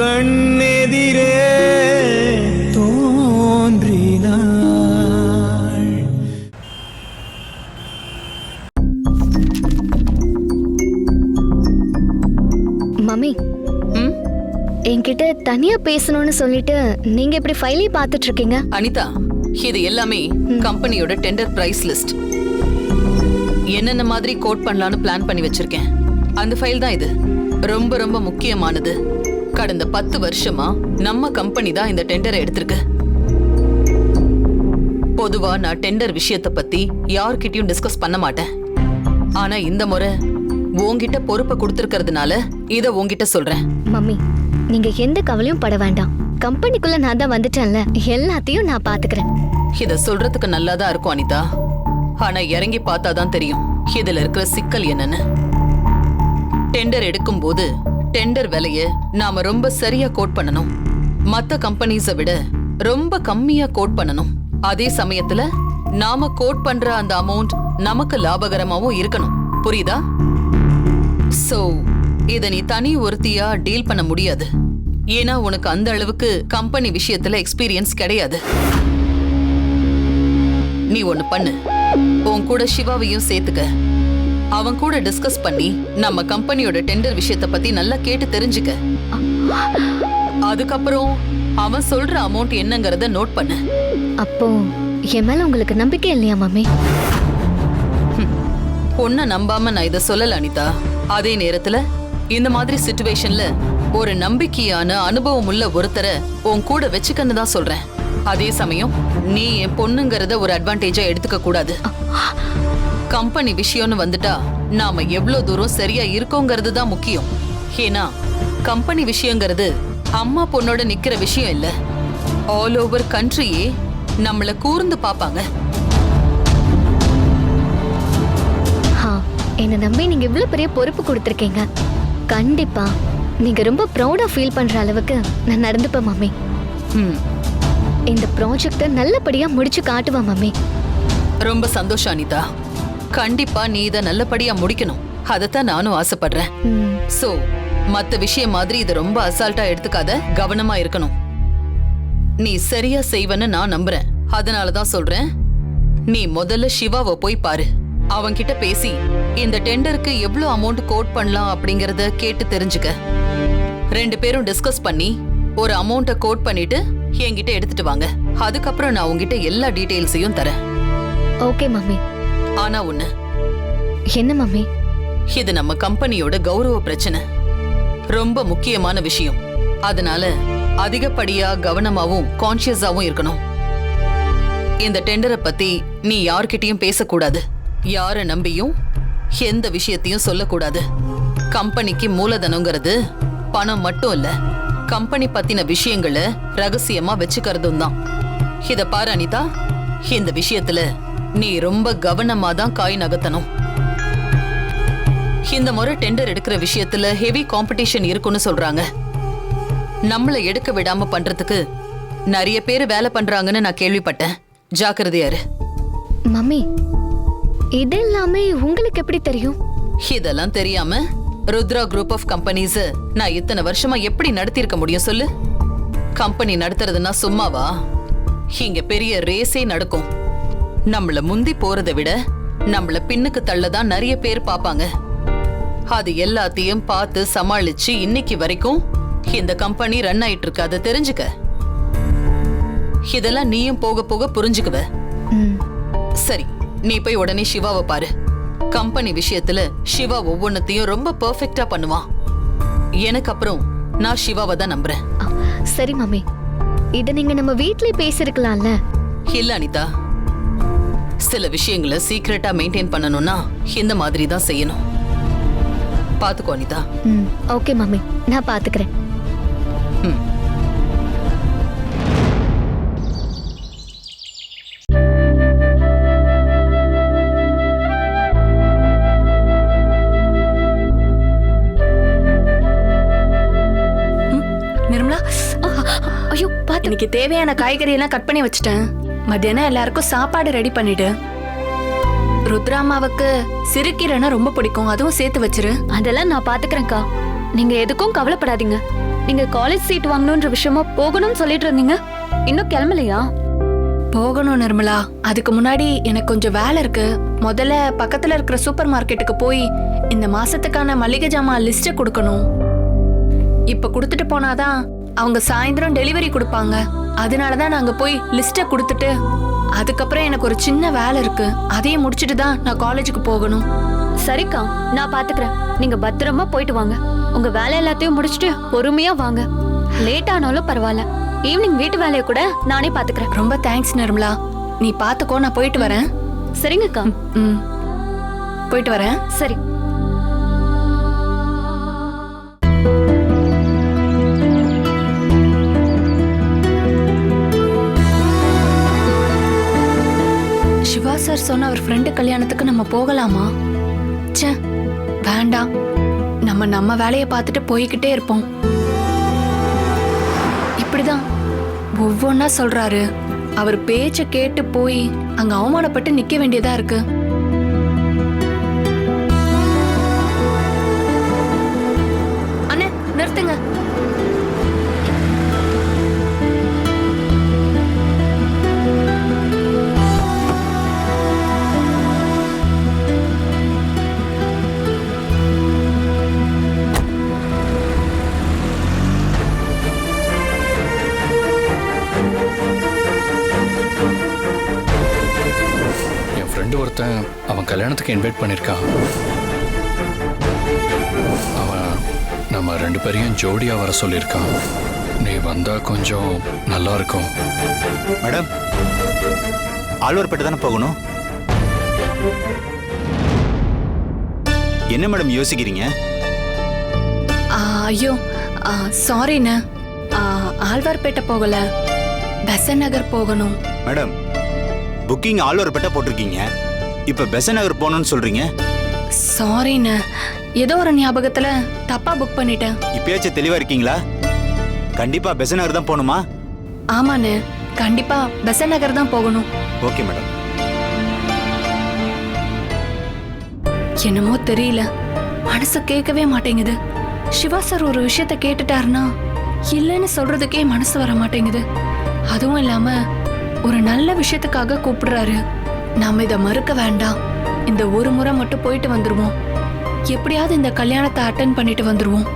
கண்ணெதிரே தோன்றினாள். மம்மி. என்கிட்ட தனியா பேசணும்னு சொல்லிட்டு நீங்க இப்படி ஃபைலே பார்த்துட்டு இருக்கீங்க அனிதா இது எல்லாமே கம்பெனியோட டெண்டர் பிரைஸ் லிஸ்ட் என்னென்ன மாதிரி கோட் பண்ணலாம்னு பிளான் பண்ணி வச்சிருக்கேன். அந்த ஃபைல் தான் இது. ரொம்ப ரொம்ப முக்கியமானது. கடந்த பத்து வருஷமா நம்ம கம்பெனி தான் இந்த டெண்டரை எடுத்திருக்கு. பொதுவா நான் டெண்டர் விஷயத்தை பத்தி யார்கிட்டயும் டிஸ்கஸ் பண்ண மாட்டேன். ஆனா இந்த முறை உன்கிட்ட பொறுப்பை கொடுத்துருக்கிறதுனால இத உன்கிட்ட சொல்றேன். மம்மி நீங்க எந்த கவலையும் பட வேண்டாம். கம்பெனிக்குள்ள நான் தான் வந்துட்டேன்ல. எல்லாத்தையும் நான் பாத்துக்கிறேன். இத சொல்றதுக்கு நல்லாதான் இருக்கும் அனிதா. ஆனா இறங்கி பார்த்தாதான் தெரியும். இதுல இருக்கிற சிக்கல் என்னன்னு. டெண்டர் எடுக்கும்போது டெண்டர் விலையை நாம ரொம்ப சரியா கோட் பண்ணணும். மத்த கம்பெனிஸை விட ரொம்ப கம்மியா கோட் பண்ணணும். அதே சமயத்துல நாம கோட் பண்ற அந்த அமௌண்ட் நமக்கு லாபகரமாவும் இருக்கணும். புரியுதா? சோ இத நீ தனி ஒருத்தியா டீல் பண்ண முடியாது. ஏன்னா உனக்கு அந்த அளவுக்கு கம்பெனி விஷயத்துல எக்ஸ்பீரியன்ஸ் கிடையாது. நீ ஒன்னு பண்ணு. உன் கூட சிவாவையும் சேர்த்துக்க. அவன் கூட டிஸ்கஸ் பண்ணி நம்ம கம்பெனியோட டெண்டர் விஷயத்த பத்தி நல்லா கேட்டு தெரிஞ்சுக்க. அதுக்கப்புறம் அவன் சொல்ற அமௌண்ட் என்னங்கறத நோட் பண்ணு. அப்போ என் மேல உங்களுக்கு நம்பிக்கை இல்லையா மம்மி பொண்ண நம்பாம நான் இத சொல்லல அனிதா. அதே நேரத்துல இந்த மாதிரி சிச்சுவேஷன்ல ஒரு நம்பிக்கையான அனுபவம் உள்ள ஒருத்தரை உன் கூட வச்சுக்கன்னு தான் சொல்றேன். அதே சமயம் நீ என் பொண்ணுங்கறத ஒரு அட்வான்டேஜா எடுத்துக்க கூடாது. கம்பெனி விஷயம்னு வந்துட்டா நாம எவ்வளவு தூரம் சரியா இருக்கோங்கிறது தான் முக்கியம். ஏன்னா கம்பெனி விஷயங்கிறது அம்மா பொண்ணோட நிக்கிற விஷயம் இல்ல. ஆல் ஓவர் கண்ட்ரியே நம்மள கூர்ந்து பாப்பாங்க. என்னை நம்பி நீங்க இவ்வளவு பெரிய பொறுப்பு கொடுத்துருக்கீங்க. கண்டிப்பா நீங்க ரொம்ப ப்ரௌடா ஃபீல் பண்ற அளவுக்கு நான் நடந்துப்பேன் மம்மி. ம். இந்த ப்ராஜெக்டை நல்லபடியா முடிச்சு காட்டுவேன் மம்மி. ரொம்ப சந்தோஷம் அனிதா. கண்டிப்பா நீ இத நல்லபடியா முடிக்கணும். அதத்தான் நானும் ஆசைப்படுறேன். சோ மத்த விஷயம் மாதிரி இத ரொம்ப அசால்ட்டா எடுத்துக்காத கவனமா இருக்கணும். நீ சரியா செய்வன்னு நான் நம்புறேன். அதனாலதான் சொல்றேன். நீ முதல்ல சிவாவை போய் பாரு. அவன்கிட்ட பேசி இந்த டெண்டருக்கு எவ்வளவு அமௌண்ட் கோட் பண்ணலாம் அப்படிங்கறத கேட்டு தெரிஞ்சுக்க. ரெண்டு பேரும் டிஸ்கஸ் பண்ணி ஒரு அமௌண்ட்டை கோட் பண்ணிட்டு என்கிட்ட எடுத்துட்டு வாங்க. அதுக்கப்புறம் நான் உங்ககிட்ட எல்லா டீடைல்ஸையும் தரேன். Okay mummy. ஆனா ஒண்ணு. என்ன மம்மி? இது நம்ம கம்பெனியோட கௌரவ பிரச்சனை. ரொம்ப முக்கியமான விஷயம். அதனால அதிகப்படியா கவனமாவும் கான்சியஸாவும் இருக்கணும். இந்த டெண்டரை பத்தி நீ யார்கிட்டயும் பேசக்கூடாது. யார நம்பியும் எந்த விஷயத்தையும் சொல்லக்கூடாது. கம்பெனிக்கு மூலதனங்கிறது பணம் மட்டும் இல்ல. கம்பெனி பத்தின விஷயங்களை ரகசியமா வச்சுக்கிறதும் தான். இத பாரு அனிதா இந்த விஷயத்துல நீ ரொம்ப கவனமா தான் காய் நகர்த்தணும். இந்த முறை டெண்டர் எடுக்கிற விஷயத்துல ஹெவி காம்படிஷன் இருக்குன்னு சொல்றாங்க. நம்மள எடுக்க விடாம பண்றதுக்கு நிறைய பேர் வேலை பண்றாங்கன்னு நான் கேள்விப்பட்டேன். ஜாக்கிரதையாரு. மம்மி இது எல்லாமே உங்களுக்கு எப்படி தெரியும்? இதெல்லாம் தெரியாம ருத்ரா குரூப் ஆஃப் கம்பெனிஸ் நான் இத்தனை வருஷமா எப்படி நடத்தியிருக்க முடியும் சொல்லு? கம்பெனி நடத்துறதுன்னா சும்மாவா? இங்க பெரிய ரேஸே நடக்கும். நம்மள முந்தி போறதை விட நம்மள பின்னுக்கு தள்ளதான் நிறைய பேர் பாப்பாங்க அது எல்லாத்தையும் பார்த்து சமாளிச்சு இன்னைக்கு வரைக்கும் இந்த கம்பெனி ரன் ஆயிட்டு இருக்கு. அதை தெரிஞ்சுக்க. இதெல்லாம் நீயும் போக போக புரிஞ்சுக்குவ. சரி நீ போய் உடனே சிவாவை பாரு. கம்பெனி விஷயத்துல சிவா ஒவ்வொன்னத்தையும் ரொம்ப பெர்ஃபெக்ட்டா பண்ணுவான். எனக்கு அப்புறம் நான் சிவாவை தான் நம்புறேன். சரி மம்மி இதை நீங்க நம்ம வீட்லயே பேசிருக்கலாம்ல? இல்ல அனிதா. சில விஷயங்களை சீக்ரெட்டா மெயின்டைன் பண்ணணும்னா இந்த மாதிரி தான் செய்யணும். பாத்துக்கோ அனிதா. ம் ஓகே மம்மி. நான் பாத்துக்கிறேன். ம். நிர்மலா. ஐயோ பாத்து இன்னைக்கு தேவையான காய்கறி எல்லாம் கட் பண்ணி வச்சுட்டேன். மத்தியானம் எல்லாருக்கும் சாப்பாடு ரெடி பண்ணிடு. ருத்ராமாவுக்கு சிறுகீரைனா ரொம்ப பிடிக்கும். அதுவும் சேர்த்து வச்சிரு. அதெல்லாம் நான் பாத்துக்கிறேன்க்கா. நீங்க எதுக்கும் கவலைப்படாதீங்க. நீங்க காலேஜ் சீட் வாங்கணும்ன்ற விஷயமா போகணும்னு சொல்லிட்டு இருந்தீங்க. இன்னும் கிளம்பலையா? போகணும் நிர்மலா. அதுக்கு முன்னாடி எனக்கு கொஞ்சம் வேலை இருக்கு. முதல்ல பக்கத்துல இருக்கிற சூப்பர் மார்க்கெட்டுக்கு போய் இந்த மாசத்துக்கான மளிகை ஜாமான் லிஸ்ட் கொடுக்கணும். இப்ப கொடுத்துட்டு போனாதான் அவங்க சாயந்தரம் டெலிவரி கொடுப்பாங்க. அதனால தான் நாங்க போய் லிஸ்ட்டை கொடுத்துட்டு அதுக்கப்புறம் எனக்கு ஒரு சின்ன வேலை இருக்கு. அதையும் முடிச்சிட்டு தான் நான் காலேஜுக்கு போகணும். சரிக்கா நான் பாத்துக்கிறேன். நீங்க பத்திரமா போயிட்டு வாங்க. உங்க வேலை எல்லாத்தையும் முடிச்சிட்டு பொறுமையா வாங்க. லேட் ஆனாலும் பரவாயில்ல. ஈவினிங் வீட்டு வேலையை கூட நானே பாத்துக்கிறேன். ரொம்ப தேங்க்ஸ் நிர்மலா. நீ பாத்துக்கோ நான் போயிட்டு வரேன். சரிங்கக்கா. ம். போயிட்டு வரேன். சரி. சார் சொன்ன அவர் ஃப்ரெண்டு கல்யாணத்துக்கு நம்ம போகலாமா? சே வேண்டாம். நம்ம நம்ம வேலையை பார்த்துட்டு போய்கிட்டே இருப்போம். இப்படிதான் ஒவ்வொன்னா சொல்றாரு. அவர் பேச்சை கேட்டு போய் அங்க அவமானப்பட்டு நிக்க வேண்டியதா இருக்கு. அவன் கல்யாணத்துக்கு இன்வைட் பண்ணியிருக்கான் அவன் நம்ம ரெண்டு பேரையும் ஜோடியா வர சொல்லியிருக்கான். நீ வந்தா கொஞ்சம் நல்லா இருக்கும். மேடம் ஆழ்வார்பேட்டை தானே போகணும்? என்ன மேடம் யோசிக்கிறீங்க? ஆ, ஐயோ சாரிண்ண ஆழ்வார்பேட்டை போகல. பெசன் நகர் போகணும். மேடம் புக்கிங் ஆழ்வார்பேட்டை போட்டிருக்கீங்க. இப்போ பெசன் நகர் போகணும்னு சொல்றீங்க? சாரிண்ண ஏதோ ஒரு ஞாபகத்துல தப்பா புக் பண்ணிட்டேன். இப்பயாச்சும் தெளிவா இருக்கீங்களா? கண்டிப்பா பெசன் நகர் தான் போகணுமா? ஆமாண்ணே. கண்டிப்பா பெசன் நகர் தான் போகணும். Okay madam. என்னமோ தெரியல. மனசு கேட்கவே மாட்டேங்குது. சிவா சார் ஒரு விஷயத்த கேட்டுட்டாருன்னா இல்லைன்னு சொல்றதுக்கே மனசு வர மாட்டேங்குது. அதுவும் இல்லாம ஒரு நல்ல விஷயத்துக்காக கூப்பிடுறாரு. நாம இதை மறுக்க வேண்டாம். இந்த ஒரு முறை மட்டும் போயிட்டு வந்துருவோம். எப்படியாவது இந்த கல்யாணத்தை அட்டன் பண்ணிட்டு வந்துருவோம்.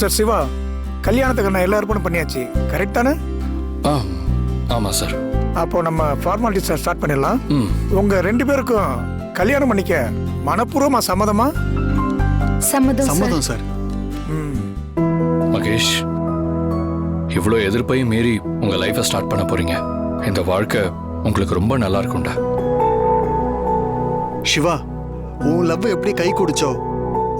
மிஸ்டர் சிவா கல்யாணத்துக்கு நான் எல்லா ஏற்பாடும் பண்ணியாச்சு. கரெக்ட் தானே? ஆ ஆமாம் சார். அப்போ நம்ம ஃபார்மாலிட்டிஸை ஸ்டார்ட் பண்ணிடலாம். ம். உங்க ரெண்டு பேருக்கும் கல்யாணம் பண்ணிக்க மனப்பூர்வமா சம்மதமா? சம்மதம் சம்மதம் சார். ம். மகேஷ் இவ்வளோ எதிர்ப்பையும் மீறி உங்கள் லைஃப்பை ஸ்டார்ட் பண்ண போறீங்க. இந்த வாழ்க்கை உங்களுக்கு ரொம்ப நல்லா இருக்கும்டா. சிவா உன் லவ் எப்படி கை குடிச்சோ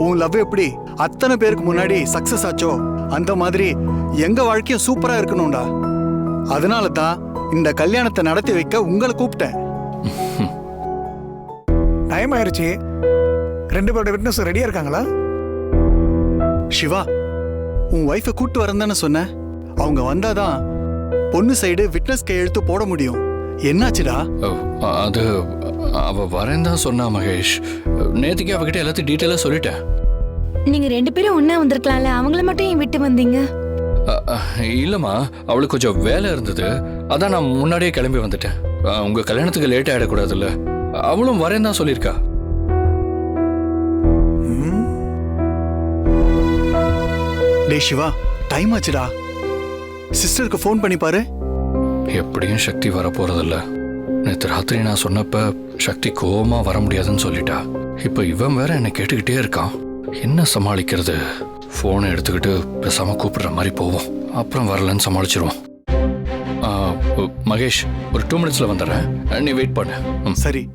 உன் லவ் எப்படி? அத்தனை பேருக்கு முன்னாடி சக்சஸ் ஆச்சோ? அந்த மாதிரி எங்க வாழ்க்கையும் சூப்பரா இருக்கணும்டா. அதனால தான் இந்த கல்யாணத்தை நடத்தி வைக்க உங்களை கூப்பிட்டேன். டைம் ஆயிருச்சு. ரெண்டு பேரோட விட்னஸ் ரெடியா இருக்காங்களா? சிவா உன் ஒய்ஃபை கூட்டு வரேன்னு சொன்ன? அவங்க வந்தாதான் பொண்ணு சைடு விட்னஸ் கையெழுத்து போட முடியும். என்னாச்சுடா? அது அவ வரேன் தான் சொன்னா மகேஷ். நேற்றுக்கே அவகிட்ட எல்லாத்தையும் டீட்டெயிலாக சொல்லிட்டேன். நீங்க ரெண்டு பேரும் ஒண்ணா வந்திருக்கலாம்ல அவங்கள மட்டும் ஏன் விட்டு வந்தீங்க? இல்லம்மா அவளுக்கு கொஞ்சம் வேலை இருந்தது. அதான் நான் முன்னாடியே கிளம்பி வந்துட்டேன். அ, உங்க கல்யாணத்துக்கு லேட் ஆயிடக்கூடாதுல்ல. அவளும் வரேன் தான் சொல்லியிருக்கா. டேய் சிவா டைம் ஆச்சுடா. சிஸ்டருக்கு ஃபோன் பண்ணி பாரு. எப்படியும் சக்தி வர போறதில்ல நேற்று ராத்திரி நான் சொன்னப்ப சக்தி கோவமா வர முடியாதுன்னு சொல்லிட்டா. இப்போ இவன் வேற என்னை கேட்டுக்கிட்டே இருக்கான். என்ன சமாளிக்கிறது? ஃபோனை எடுத்துக்கிட்டு பேசாம கூப்பிடுற மாதிரி போவோம். அப்புறம் வரலன்னு சமாளிச்சிருவோம். மகேஷ் ஒரு டூ மினிட்ஸ்ல வந்துடுறேன். நீ வெயிட் பண்ணு. சரி.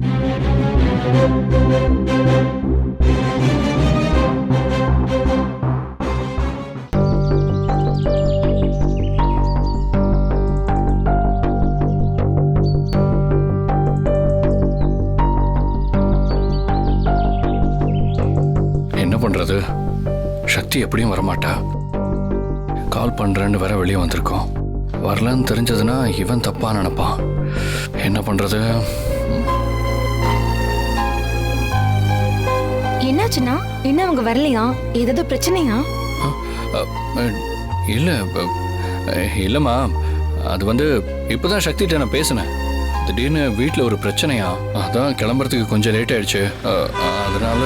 சக்தி எப்படியும் வரமாட்டா. கால் பண்றேன்னு வேற வெளியே வந்திருக்கோம். வரலன்னு தெரிஞ்சதுன்னா இவன் தப்பா நினைப்பான். என்ன பண்றது? என்னாச்சுன்னா? இன்னும் அவங்க வரலையா? ஏதாவது பிரச்சனையா? இல்ல இல்லம்மா. அது வந்து இப்பதான் சக்திகிட்ட நான் பேசினேன். திடீர்னு வீட்டில் ஒரு பிரச்சனையா? அதான் கிளம்புறதுக்கு கொஞ்சம் லேட் ஆயிடுச்சு. அதனால